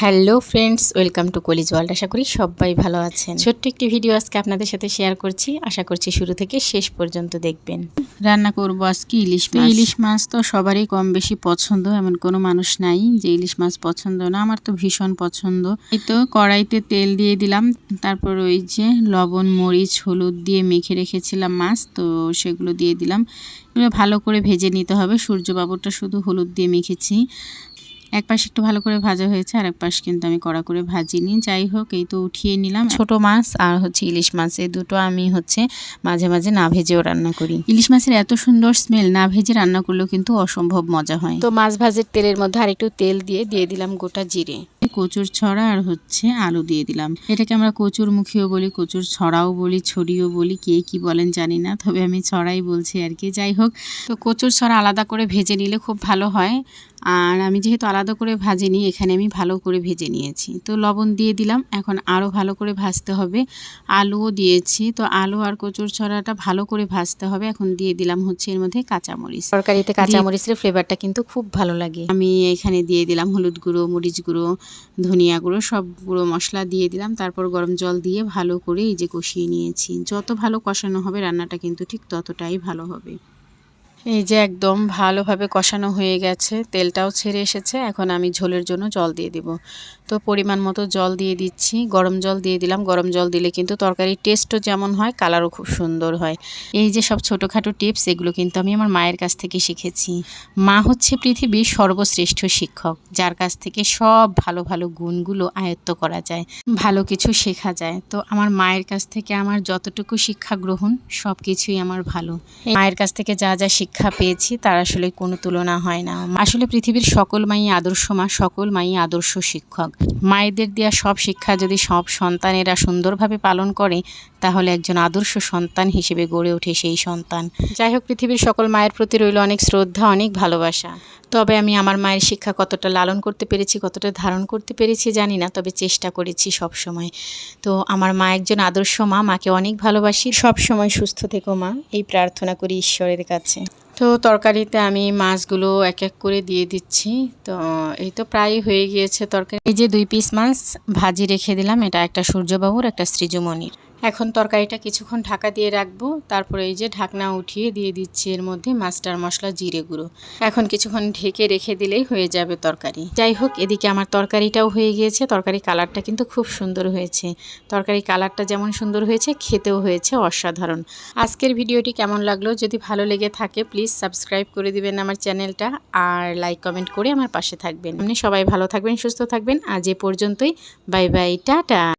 Hello friends welcome to কলিজ world. আশা করি সবাই ভালো আছেন। ছোট্ট একটি ভিডিও আজকে আপনাদের সাথে শেয়ার করছি। আশা করছি শুরু থেকে শেষ পর্যন্ত দেখবেন। রান্না করব আজকে ইলিশ মাছ। ইলিশ মাছ তো সবারই কম বেশি পছন্দ এমন কোনো মানুষ নাই যে ইলিশ মাছ পছন্দ না। আমার তো ভীষণ পছন্দ। এই তো কড়াইতে তেল দিয়ে দিলাম। তারপর ওই যে লবণ মরিচ হলুদ দিয়ে মেখে রেখেছিলাম মাছ তো সেগুলো দিয়ে দিলাম। এগুলো ভালো করে ভেজে নিতে হবে। সূর্যবাবুরটা শুধু হলুদ দিয়ে মেখেছি। এক পাশ একটু ভালো করে ভাজা হয়েছে আর এক পাশ কিন্তু আমি কড়া করে ভাজিনি। যাই হোক এই তো উঠিয়ে নিলাম। ছোট মাছ আর হচ্ছে ইলিশ মাছ এই দুটো আমি হচ্ছে মাঝে মাঝে না ভেজেও রান্না করি। ইলিশ মাছের এত সুন্দর স্মেল না ভেজে রান্না করলেও কিন্তু অসম্ভব মজা হয়। তো মাছ ভাজের তেলের মধ্যে আর একটু তেল দিয়ে দিয়ে দিলাম গোটা জিরে। কচুর ছড়া আর হচ্ছে আলু দিয়ে দিলাম। এটাকে আমরা কচুর মুখিও বলি কচুর ছড়াও বলি ছড়িও বলি কে কি বলেন জানি না তবে আমি ছড়াই বলছি আর কি। যাই হোক তো কচুর ছড়া আলাদা করে ভেজে নিলে খুব ভালো হয়। আর আমি যেহেতু আলাদা করে ভাজিনি এখানে আমি ভালো করে ভেজে নিয়েছি। তো লবণ দিয়ে দিলাম এখন আরও ভালো করে ভাজতে হবে। আলুও দিয়েছি তো আলু আর কচুর ছড়াটা ভালো করে ভাজতে হবে। এখন দিয়ে দিলাম হচ্ছে এর মধ্যে কাঁচামরিচ। তরকারিতে কাঁচামরিচের ফ্লেভারটা কিন্তু খুব ভালো লাগে। আমি এখানে দিয়ে দিলাম হলুদ গুঁড়ো মরিচ গুঁড়ো ধনিয়া গুঁড়ো, সব গুঁড়ো মশলা দিয়ে দিলাম। তারপর গরম জল দিয়ে ভালো করে এই যে কষিয়ে নিয়েছি। যত ভালো কষানো হবে রান্নাটা কিন্তু ঠিক ততটাই ভালো হবে। এই যে একদম ভালোভাবে কষানো হয়ে গেছে, তেলটাও ছেড়ে এসেছে, এখন আমি ঝোলের জন্য জল দিয়ে দিব। তো পরিমাণ মতো জল দিয়ে দিচ্ছি, গরম জল দিয়ে দিলাম, গরম জল দিলে কিন্তু তরকারির টেস্টও যেমন হয় কালারও খুব সুন্দর হয়। এই যে সব ছোটোখাটো টিপস এগুলো কিন্তু আমি আমার মায়ের কাছ থেকে শিখেছি। মা হচ্ছে পৃথিবীর সর্বশ্রেষ্ঠ শিক্ষক, যার কাছ থেকে সব ভালো ভালো গুণগুলো আয়ত্ত করা যায়, ভালো কিছু শেখা যায়। তো আমার মায়ের কাছ থেকে আমার যতটুকু শিক্ষা গ্রহণ সব কিছুই আমার ভালো। মায়ের কাছ থেকে যা যা শিক্ষা পেয়েছি, তার আসলে কোনো তুলনা হয় না। আসলে পৃথিবীর সকল মাই আদর্শ মা, সকল মাই আদর্শ শিক্ষক। মায়েদের দেওয়া সব শিক্ষা যদি সব সন্তানেরা সুন্দরভাবে পালন করে, তাহলে একজন আদর্শ সন্তান হিসেবে গড়ে ওঠে সেই সন্তান। যাই হোক, পৃথিবীর সকল মায়ের প্রতি রইল অনেক শ্রদ্ধা, অনেক ভালোবাসা। তবে আমি আমার মায়ের শিক্ষা কতটা লালন করতে পেরেছি, কতটা ধারণ করতে পেরেছি জানি না, তবে চেষ্টা করেছি সব সময় তো আমার মা একজন আদর্শ মা, মাকে অনেক ভালোবাসি। সব সময় সুস্থ থেকো মা, এই প্রার্থনা করি ঈশ্বরের কাছে। তো তরকারিতে আমি মাছগুলো এক এক করে দিয়ে দিচ্ছি। তো এই তো প্রায় হয়ে গিয়েছে তরকারি। এই যে দুই পিস মাছ ভাজি রেখে দিলাম, এটা একটা সূর্যবাবুর, একটা সৃজমণির। এখন তরকারিটা কিছুক্ষণ ঢাকা দিয়ে রাখব। তারপরে এই যে ঢাকনা উঠিয়ে দিয়ে দিচ্ছি এর মধ্যে মাস্টার মশলা, জিরে গুঁড়ো। এখন কিছুক্ষণ ঢেকে রেখে দিলেই হয়ে যাবে তরকারি। যাই হোক, এদিকে আমার তরকারিটাও হয়ে গিয়েছে। তরকারি কালারটা কিন্তু খুব সুন্দর হয়েছে। তরকারি কালারটা যেমন সুন্দর হয়েছে, খেতেও হয়েছে অসাধারণ। আজকের ভিডিওটি কেমন লাগল? যদি ভালো লেগে থাকে, প্লিজ সাবস্ক্রাইব করে দিবেন আমার চ্যানেলটা আর লাইক, কমেন্ট করে আমার পাশে থাকবেন। আপনি সবাই ভালো থাকবেন, সুস্থ থাকবেন। আজ এ পর্যন্তই। Bye bye, tata.